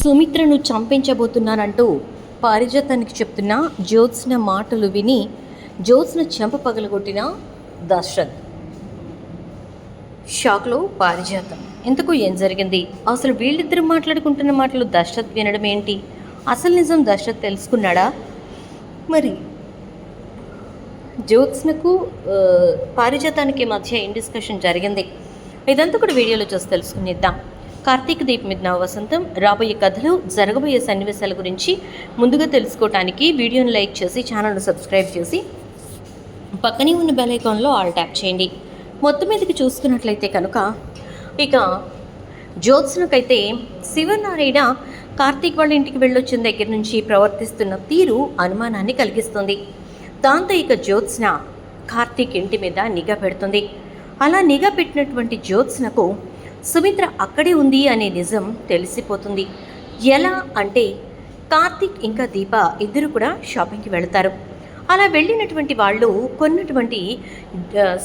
సుమిత్రను చంపించబోతున్నానంటూ పారిజాతానికి చెప్తున్న జ్యోత్స్న మాటలు విని జ్యోత్స్న చెంప పగలగొట్టిన దశరథ్ షాక్లో పారిజాతం. ఇంతకు ఏం జరిగింది? అసలు వీళ్ళిద్దరు మాట్లాడుకుంటున్న మాటలు దశరథ్ వినడం ఏంటి? అసలు నిజం దశరథ్ తెలుసుకున్నాడా? మరి జ్యోత్స్నకు పారిజాతానికి మధ్య ఏం డిస్కషన్ జరిగింది? ఇదంతా కూడా వీడియోలో చూసి తెలుసుకునిద్దాం. కార్తీక్ దీప్ మీద నా వసంతం. రాబోయే కథలు జరగబోయే సన్నివేశాల గురించి ముందుగా తెలుసుకోవడానికి వీడియోని లైక్ చేసి ఛానల్ను సబ్స్క్రైబ్ చేసి పక్కనే ఉన్న బెల్ ఐకాన్లో ఆల్ ట్యాప్ చేయండి. మొత్తం మీదకి చూసుకున్నట్లయితే కనుక ఇక జ్యోత్స్నకైతే శివనారాయణ కార్తీక్ వాళ్ళ ఇంటికి వెళ్ళొచ్చిన దగ్గర నుంచి ప్రవర్తిస్తున్న తీరు అనుమానాన్ని కలిగిస్తుంది. దాంతో ఇక జ్యోత్స్న కార్తీక్ ఇంటి మీద నిఘా పెడుతుంది. అలా నిఘా పెట్టినటువంటి జ్యోత్స్నకు సుమిత్ర అక్కడే ఉంది అనే నిజం తెలిసిపోతుంది. ఎలా అంటే కార్తీక్ ఇంకా దీప ఇద్దరు కూడా షాపింగ్కి వెళతారు. అలా వెళ్ళినటువంటి వాళ్ళు కొన్నటువంటి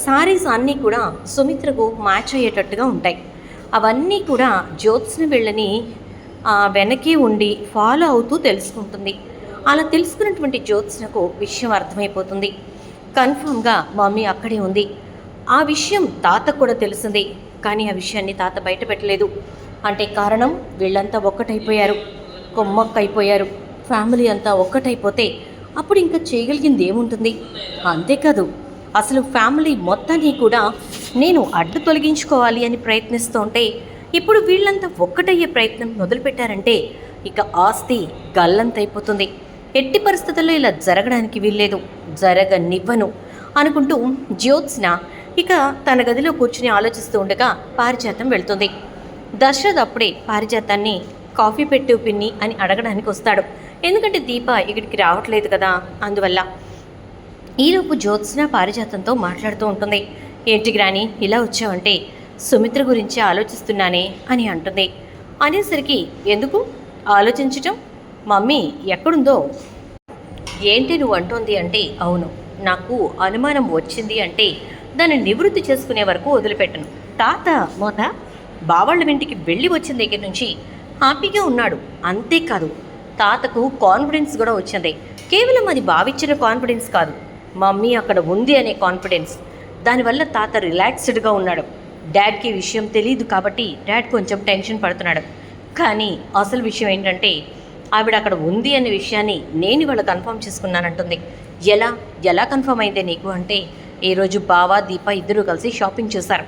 సారీస్ అన్నీ కూడా సుమిత్రకు మ్యాచ్ అయ్యేటట్టుగా ఉంటాయి. అవన్నీ కూడా జ్యోత్స్న వెళ్ళని వెనకే ఉండి ఫాలో అవుతూ తెలుసుకుంటుంది. అలా తెలుసుకున్నటువంటి జ్యోత్స్నకు విషయం అర్థమైపోతుంది. కన్ఫామ్గా మమ్మీ అక్కడే ఉంది. ఆ విషయం తాత కూడా తెలిసింది. కానీ ఆ విషయాన్ని తాత బయట పెట్టలేదు. అంటే కారణం వీళ్ళంతా ఒక్కటైపోయారు. కొమ్మక్కైపోయారు. ఫ్యామిలీ అంతా ఒక్కటైపోతే అప్పుడు ఇంకా చేయగలిగింది ఏముంటుంది అంతేకాదు అసలు ఫ్యామిలీ మొత్తాన్ని కూడా నేను అడ్డు తొలగించుకోవాలి అని ప్రయత్నిస్తుంటే ఇప్పుడు వీళ్ళంతా ఒక్కటయ్యే ప్రయత్నం మొదలుపెట్టారంటే ఇక ఆస్తి గల్లంతైపోతుంది. ఎట్టి పరిస్థితుల్లో ఇలా జరగడానికి వీల్లేదు. జరగనివ్వను అనుకుంటూ జ్యోత్స్న ఇక తన గదిలో కూర్చుని ఆలోచిస్తూ ఉండగా పారిజాతం వెళ్తుంది. దశరథ్ అప్పుడే పారిజాతాన్ని కాఫీ పెట్టు పిన్ని అని అడగడానికి వస్తాడు. ఎందుకంటే దీప ఇక్కడికి రావట్లేదు కదా అందువల్ల. ఈలోపు జ్యోత్స్న పారిజాతంతో మాట్లాడుతూ ఉంటుంది. ఏంటి గ్రాని ఇలా వచ్చావంటే సుమిత్ర గురించి ఆలోచిస్తున్నానే అని అంటుంది. అనేసరికి ఎందుకు? ఆలోచించటం? మమ్మీ ఎక్కడుందో? ఏంటి నువ్వు అంటోంది అంటే అవును. నాకు అనుమానం వచ్చింది అంటే దాన్ని నివృత్తి చేసుకునే వరకు వదిలిపెట్టను. తాత మొన్న బావాళ్ళ ఇంటికి వెళ్ళి వచ్చిన దగ్గర నుంచి హ్యాపీగా ఉన్నాడు. అంతేకాదు తాతకు కాన్ఫిడెన్స్ కూడా వచ్చింది. కేవలం అది బావిచ్చిన కాన్ఫిడెన్స్ కాదు. మమ్మీ అక్కడ ఉంది అనే కాన్ఫిడెన్స్ దానివల్ల తాత రిలాక్స్డ్గా ఉన్నాడు. డాడ్కి విషయం తెలియదు కాబట్టి డాడ్ కొంచెం టెన్షన్ పడుతున్నాడు. కానీ అసలు విషయం ఏంటంటే ఆవిడ అక్కడ ఉంది అనే విషయాన్ని నేను ఇవాళ కన్ఫర్మ్ చేసుకున్నానంటుంది. ఎలా? ఎలా కన్ఫర్మ్ అయిందే నీకు అంటే ఈరోజు రోజు బావ దీప ఇద్దరూ కలిసి షాపింగ్ చేశారు.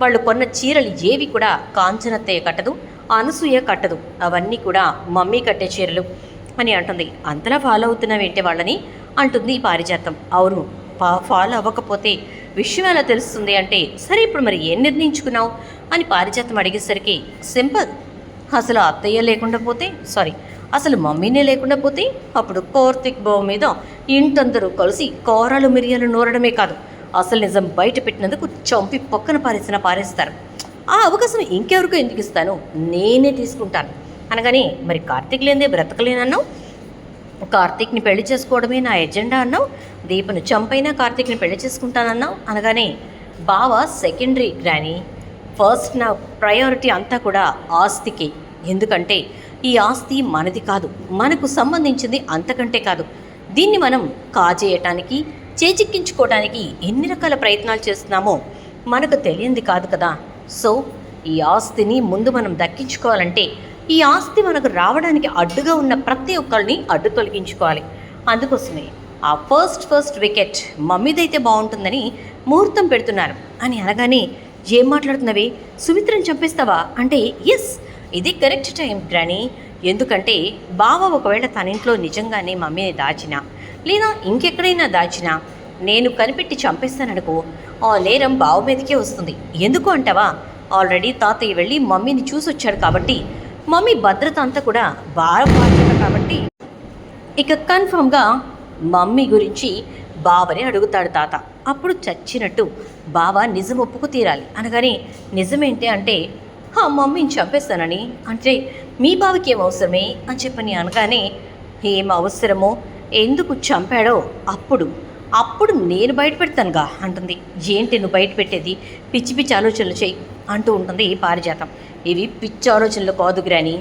వాళ్ళు కొన్న చీరలు ఏవి కూడా కాంచనత్తయ్య కట్టదు అనసూయ కట్టదు. అవన్నీ కూడా మమ్మీ కట్టే చీరలు అని అంటుంది. అంతలా ఫాలో అవుతున్నావేంటి వాళ్ళని? అంటుంది ఈ పారిజాతం. అవును పా ఫాలో అవ్వకపోతే విషయం ఎలా తెలుస్తుంది అంటే సరే ఇప్పుడు మరి ఏం నిర్ణయించుకున్నావు? అని పారిజాతం అడిగేసరికి సింపుల్. అసలు అత్తయ్య లేకుండా పోతే సారీ అసలు మమ్మీనే లేకుండా పోతే అప్పుడు కార్తిక్ బావ మీద ఇంటందరూ కలిసి కోరాలు మిరియాలు నూరడమే కాదు. అసలు నిజం బయట పెట్టినందుకు చంపి పక్కన పారేసిన పారేస్తారు. ఆ అవకాశం ఇంకెవరికో ఎందుకు ఇస్తాను? నేనే తీసుకుంటాను. అనగానే మరి కార్తీక్ లేదే బ్రతకలేనన్నావు? కార్తీక్ని పెళ్ళి చేసుకోవడమే నా ఎజెండా అన్నావు? దీపను చంపైనా కార్తీక్ని పెళ్ళి చేసుకుంటానన్నావు? అనగానే బావ సెకండరీ గ్రాని ఫస్ట్ నా ప్రయారిటీ అంతా కూడా ఆస్తికి. ఎందుకంటే ఈ ఆస్తి మనది కాదు. మనకు సంబంధించింది అంతకంటే కాదు. దీన్ని మనం కాజేయటానికి చేజిక్కించుకోవడానికి ఎన్ని రకాల ప్రయత్నాలు చేస్తున్నామో మనకు తెలియంది కాదు కదా. సో ఈ ఆస్తిని ముందు మనం దక్కించుకోవాలంటే ఈ ఆస్తి మనకు రావడానికి అడ్డుగా ఉన్న ప్రతి ఒక్కరిని అడ్డు తొలగించుకోవాలి. అందుకోసమే ఆ ఫస్ట్ ఫస్ట్ వికెట్ మమ్మీదైతే బాగుంటుందని ముహూర్తం పెడుతున్నారు. అని అనగానే ఏం మాట్లాడుతున్నవి? సుమిత్రని చంపేస్తావా? అంటే ఎస్ ఇది కరెక్ట్ టైం గ్రాని ఎందుకంటే బావ ఒకవేళ తన ఇంట్లో నిజంగానే మమ్మీని దాచినా లేదా ఇంకెక్కడైనా దాచినా నేను కనిపెట్టి చంపేస్తాననుకో ఆ నేరం బావ మీదకే వస్తుంది. ఎందుకు అంటావా? ఆల్రెడీ తాతయ్య వెళ్ళి మమ్మీని చూసొచ్చాడు కాబట్టి మమ్మీ భద్రత అంతా కూడా బాగా బాధ్యత కాబట్టి. ఇక కన్ఫర్మ్గా మమ్మీ గురించి బావని అడుగుతాడు తాత. అప్పుడు చచ్చినట్టు బావ నిజం ఒప్పుకు తీరాలి. అనగానే నిజమేంటి అంటే ఆ మమ్మీని చంపేస్తానని. అంటే మీ బావకి ఏం అవసరమే? అని చెప్పని అనగానే ఏం అవసరమో? ఎందుకు చంపాడో? అప్పుడు అప్పుడు నేను బయట పెడతానుగా అంటుంది. ఏంటి నువ్వు బయట పెట్టేది పిచ్చి పిచ్చి ఆలోచనలు చేయి అంటూ ఉంటుంది పారిజాతం. ఇవి పిచ్చి ఆలోచనలు కాదు గ్రాని.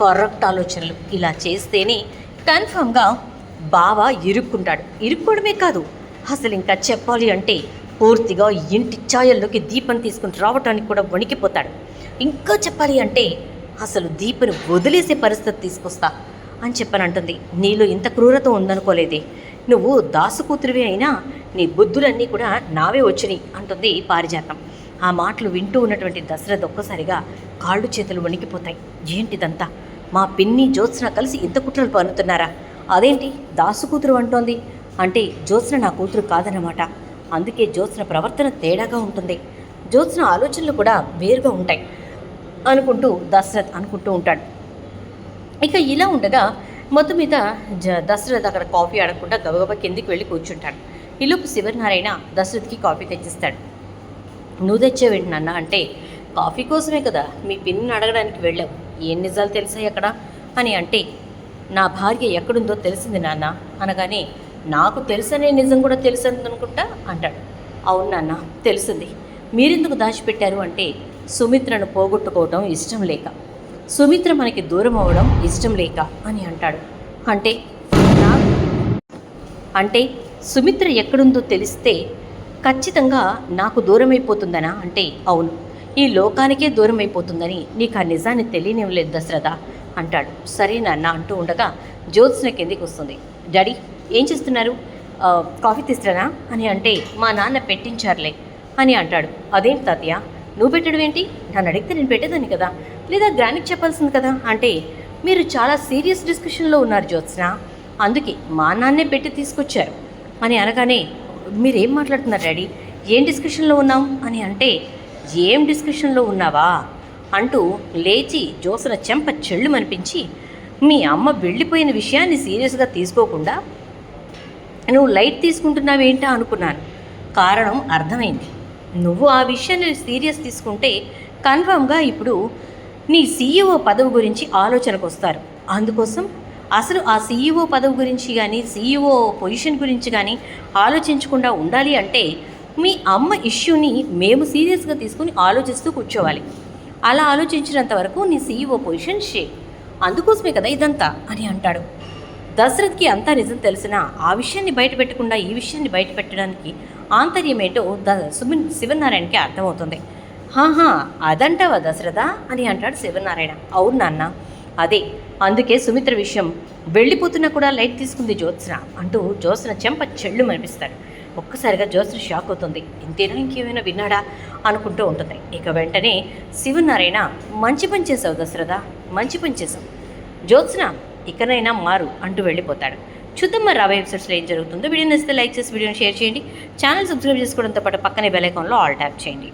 కరెక్ట్ ఆలోచనలు. ఇలా చేస్తేనే కన్ఫామ్గా బావ ఇరుక్కుంటాడు. ఇరుక్కోవడమే కాదు అసలు ఇంకా చెప్పాలి అంటే పూర్తిగా ఇంటి ఛాయల్లోకి దీపం తీసుకుని రావటానికి కూడా వణికిపోతాడు. ఇంకా చెప్పాలి అంటే అసలు దీపను వదిలేసే పరిస్థితి తీసుకొస్తా అని చెప్పనంటుంది. నీలో ఇంత క్రూరత ఉందనుకోలేదే. నువ్వు దాసుకూతురివి అయినా నీ బుద్ధులన్నీ కూడా నావే వచ్చినాయి అంటుంది పారిజాతం. ఆ మాటలు వింటూ ఉన్నటువంటి దశరథ్ ఒక్కసారిగా కాళ్ళు చేతులు వణికిపోతాయి. ఏంటిదంతా? మా పిన్ని జ్యోత్స్న కలిసి ఇంత కుట్రలు పన్నుతున్నారా? అదేంటి? దాసు కూతురు అంటోంది. అంటే జ్యోత్స్న నా కూతురు కాదన్నమాట. అందుకే జ్యోత్స్న ప్రవర్తన తేడాగా ఉంటుంది. జ్యోత్స్న ఆలోచనలు కూడా వేరుగా ఉంటాయి అనుకుంటూ దశరథ్ అనుకుంటూ ఉంటాడు. ఇక ఇలా ఉండగా మొత్తం మీద జ దశరథ్ అక్కడ కాఫీ అడగకుండా గబగబా కిందికి వెళ్ళి కూర్చుంటాడు. ఈలోపు శివనారాయణ దశరథ్కి కాఫీ తెచ్చిస్తాడు. నువ్వు తెచ్చేవేంటి నాన్న అంటే కాఫీ కోసమే కదా మీ పిన్ని అడగడానికి వెళ్ళావు ఏం నిజాలు తెలిసాయి అక్కడ? అని అంటే నా భార్య ఎక్కడుందో తెలిసింది నాన్న. అనగానే నాకు తెలుసనే నిజం కూడా తెలుసని అనుకుంటా? అంటాడు. అవును నాన్న తెలిసింది. మీరెందుకు దాచిపెట్టారు? అంటే సుమిత్రను పోగొట్టుకోవడం ఇష్టం లేక. సుమిత్ర మనకి దూరం అవ్వడం ఇష్టం లేక అని అంటాడు. అంటే? అంటే సుమిత్ర ఎక్కడుందో తెలిస్తే ఖచ్చితంగా నాకు దూరమైపోతుందనా? అంటే అవును. ఈ లోకానికే దూరం అయిపోతుందని నీకు ఆ నిజాన్ని తెలియనివ్వలేదు దశరథ అంటాడు. సరే నాన్న అంటూ ఉండగా జ్యోత్స్న కిందికి వస్తుంది. డాడీ ఏం చేస్తున్నారు? కాఫీ తీస్తున్నా అని అంటే మా నాన్న పెట్టించారులే అని అంటాడు. అదేంటి తాతయ్య? నువ్వు పెట్టడం ఏంటి? నన్ను అడిగితే నేను పెట్టేదాన్ని కదా. లేదా గ్రానికి చెప్పాల్సింది కదా? అంటే మీరు చాలా సీరియస్ డిస్కషన్లో ఉన్నారు జ్యోత్స్న. అందుకే మా నాన్నే పెట్టి తీసుకొచ్చారు. అని అనగానే మీరేం మాట్లాడుతున్నారు డాడీ? ఏం డిస్కషన్లో ఉన్నాం? అని అంటే ఏం డిస్కషన్లో ఉన్నావా? అంటూ లేచి జ్యోత్స్న చెంప చెళ్ళు అనిపించి మీ అమ్మ వెళ్ళిపోయిన విషయాన్ని సీరియస్గా తీసుకోకుండా నువ్వు లైట్ తీసుకుంటున్నావేంటా అనుకున్నాను. కారణం అర్థమైంది. నువ్వు ఆ విషయాన్ని సీరియస్ తీసుకుంటే కన్ఫామ్గా ఇప్పుడు నీ సీఈఓ పదవి గురించి ఆలోచనకు వస్తారు అందుకోసం అసలు ఆ సీఈఓ పదవి గురించి కానీ సీఈఓ పొజిషన్ గురించి కానీ ఆలోచించకుండా ఉండాలి అంటే మీ అమ్మ ఇష్యూని మేము సీరియస్గా తీసుకుని ఆలోచిస్తూ కూర్చోవాలి. అలా ఆలోచించినంత వరకు నీ సీఈఓ పొజిషన్ షే. అందుకోసమే కదా ఇదంతా అని అంటాడు. దశరథ్కి అంతా నిజం తెలిసినా ఆ విషయాన్ని బయట పెట్టకుండా ఈ విషయాన్ని బయట పెట్టడానికి ఆంతర్యం ఏంటో ద సుమిన్ శివనారాయణకి అర్థమవుతుంది. హాహా అదంటావా దశరథ? అని అంటాడు శివనారాయణ. అవును నాన్న అదే. అందుకే సుమిత్ర విషయం. వెళ్ళిపోతున్నా కూడా లైట్ తీసుకుంది జ్యోత్స్న అంటూ జ్యోత్స్న చెంప చెళ్ళు మనిపిస్తాడు ఒక్కసారిగా జ్యోత్స్న షాక్ అవుతుంది. ఇంతేనా ఇంకేమైనా విన్నాడా అనుకుంటూ ఉంటుంది. ఇక వెంటనే శివనారాయణ మంచి పని చేసావు దశరథ మంచి పని చేసావు జ్యోత్స్న ఇకనైనా మారు అంటూ వెళ్ళిపోతాడు. చూద్దాం మరి రాబోయే ఎపిసోడ్స్లో ఏం జరుగుతుందో. వీడియో నచ్చితే లైక్ చేసి వీడియోని షేర్ చేయండి. ఛానల్ సబ్స్క్రైబ్ చేసుకోవడంతో పాటు పక్కనే బెల్ ఐకాన్లో ఆల్ ట్యాప్ చేయండి.